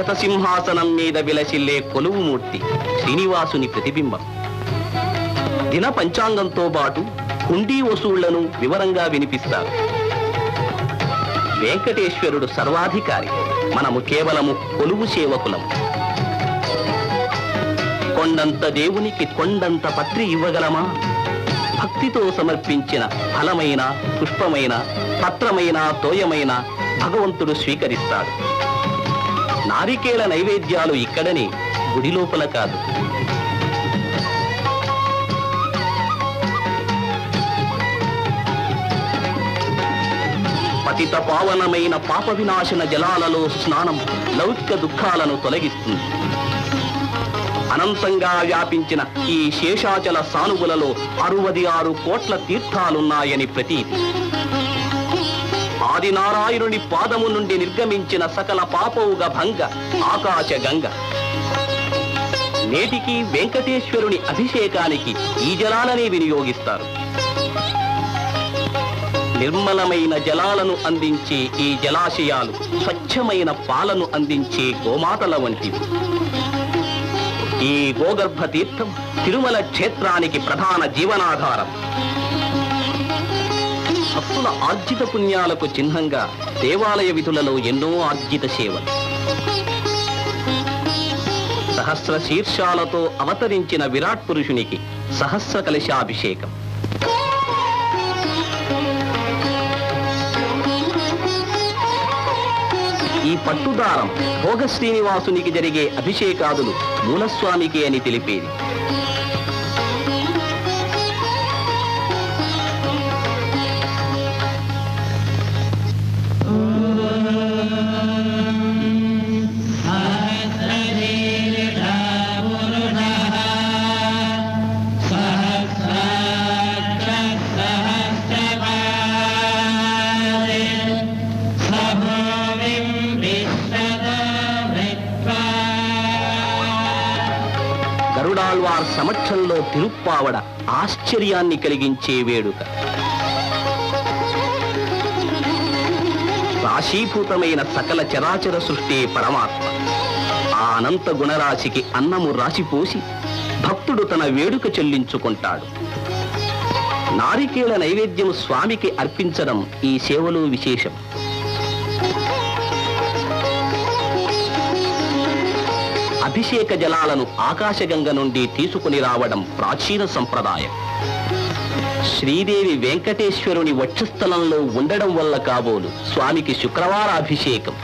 రజత సింహాసనం మీద విలసిల్లే కొలువుమూర్తి శ్రీనివాసుని ప్రతిబింబం. దిన పంచాంగంతో పాటు హుండీ వసూళ్ళను వివరంగా వినిపిస్తారు. వెంకటేశ్వరుడు సర్వాధికారి మనము కేవలము కొలువు సేవకులం కొండంత దేవునికి కొండంత పత్రి ఇవ్వగలమా? భక్తితో సమర్పించిన ఫలమైన పుష్పమైన పత్రమైన తోయమైన భగవంతుడు స్వీకరిస్తాడు. నారికేళ నైవేద్యాలు ఇక్కడని గుడి లోపల కాదు. పతిత పావనమైన పాప వినాశన జలాలలో స్నానం లౌకిక దుఃఖాలను తొలగిస్తుంది. అనంతంగా వ్యాపించిన ఈ శేషాచల సానువులలో అరువది ఆరు కోట్ల తీర్థాలున్నాయని ప్రతీతి. ఆదినారాయణుని పాదము నుండి నిర్గమించిన సకల పాపవుగ భంగ ఆకాశ గంగ. నేటికి వెంకటేశ్వరుని అభిషేకానికి ఈ జలాలనే వినియోగిస్తారు. నిర్మలమైన జలాలను అందించే ఈ జలాశయాలు స్వచ్ఛమైన పాలను అందించే గోమాతల వంటివి. ఈ గోగర్భ తీర్థం తిరుమల క్షేత్రానికి ప్రధాన జీవనాధారం. భక్తుల ఆర్జిత పుణ్యాలకు చిహ్నంగా దేవాలయ విధులలో ఎన్నో ఆర్జిత సేవలు. సహస్ర శీర్షాలతో అవతరించిన విరాట్ పురుషునికి సహస్ర కలశాభిషేకం. ఈ పట్టుదారం భోగ శ్రీనివాసునికి జరిగే అభిషేకాదులు మూలస్వామికి అని తెలిపేది. గరుడాళ్వార్ సమక్షంలో తిరుప్పావడ ఆశ్చర్యాన్ని కలిగించే వేడుక. రాశీభూతమైన సకల చరాచర సృష్టి పరమాత్మ. ఆ అనంత గుణరాశికి అన్నము రాసిపోసి భక్తుడు తన వేడుక చెల్లించుకుంటాడు. నారికేళ నైవేద్యం స్వామికి అర్పించడం ఈ సేవలో విశేషం. అభిషేక జలాలను ఆకాశగంగ నుండి తీసుకుని రావడం ప్రాచీన సంప్రదాయం. శ్రీదేవి వెంకటేశ్వరుని వక్షస్థలంలో ఉండడం వల్ల కాబోలు స్వామికి శుక్రవార అభిషేకం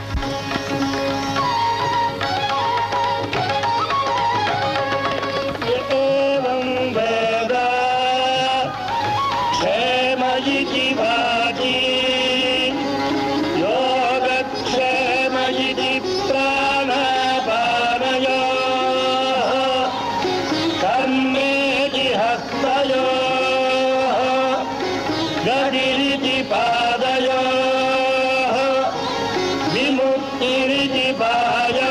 गतिरिति पादयोः विमुक्तिरिति पायौ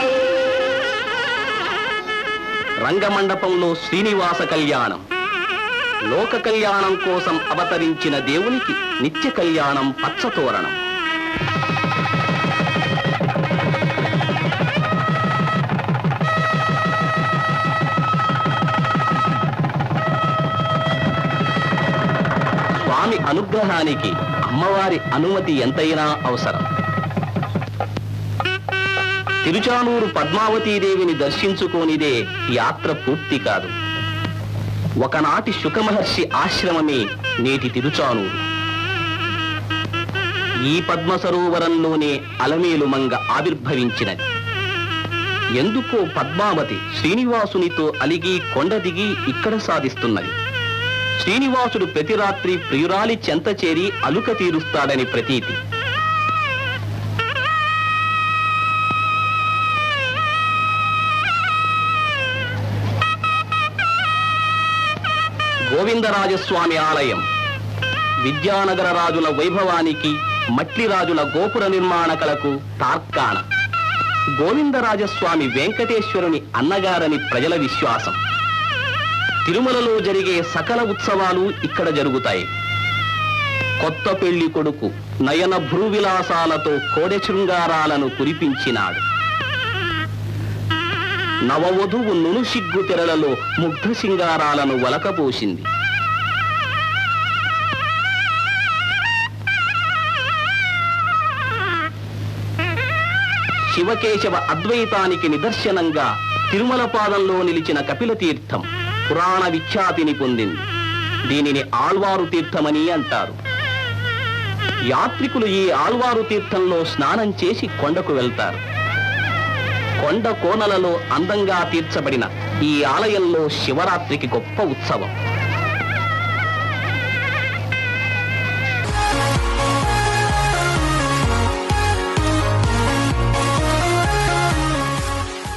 రంగమండపంలో శ్రీనివాస కళ్యాణం లోక కళ్యాణం కోసం అవతరించిన దేవునికి నిత్య కళ్యాణం పచ్చతోరణం అనుగ్రహానికి అమ్మవారి అనుమతి ఎంతైనా అవసరం. తిరుచానూరు పద్మావతీదేవిని దర్శించుకోనిదే యాత్ర పూర్తి కాదు. ఒకనాటి శుకమహర్షి ఆశ్రమమే నేటి తిరుచానూరు. ఈ పద్మ సరోవరంలోనే అలమేలు మంగ ఆవిర్భవించినది. ఎందుకో పద్మావతి శ్రీనివాసునితో అలిగి కొండ దిగి ఇక్కడ సాధిస్తున్నది. శ్రీనివాసుడు ప్రతి రాత్రి ప్రియురాలి చెంత చేరి అలుక తీరుస్తాడని ప్రతీతి. గోవిందరాజస్వామి ఆలయం. విద్యానగర రాజుల వైభవానికి మట్లి రాజుల గోపుర నిర్మాణ కళకు తార్కాణ. గోవిందరాజస్వామి వెంకటేశ్వరుని అన్నగారని ప్రజల విశ్వాసం. తిరుమలలో జరిగే సకల ఉత్సవాలు ఇక్కడ జరుగుతాయి. కొత్త పెళ్ళి కొడుకు నయన భ్రూవిలాసాలతో కోడె శృంగారాలను కురిపించినాడు. నవవధువు నునుసిగ్గు తెరలలో ముగ్ధ సింగారాలను వలకపోసింది. శివకేశవ అద్వైతానికి నిదర్శనంగా తిరుమల పాదంలో నిలిచిన కపిల తీర్థం పురాణ విఖ్యాతిని పొందింది. దీనిని ఆల్వారు తీర్థమని అంటారు. యాత్రికులు ఈ ఆల్వారు తీర్థంలో స్నానం చేసి కొండకు వెళ్తారు. కొండ కోనలలో అందంగా తీర్చబడిన ఈ ఆలయంలో శివరాత్రికి గొప్ప ఉత్సవం.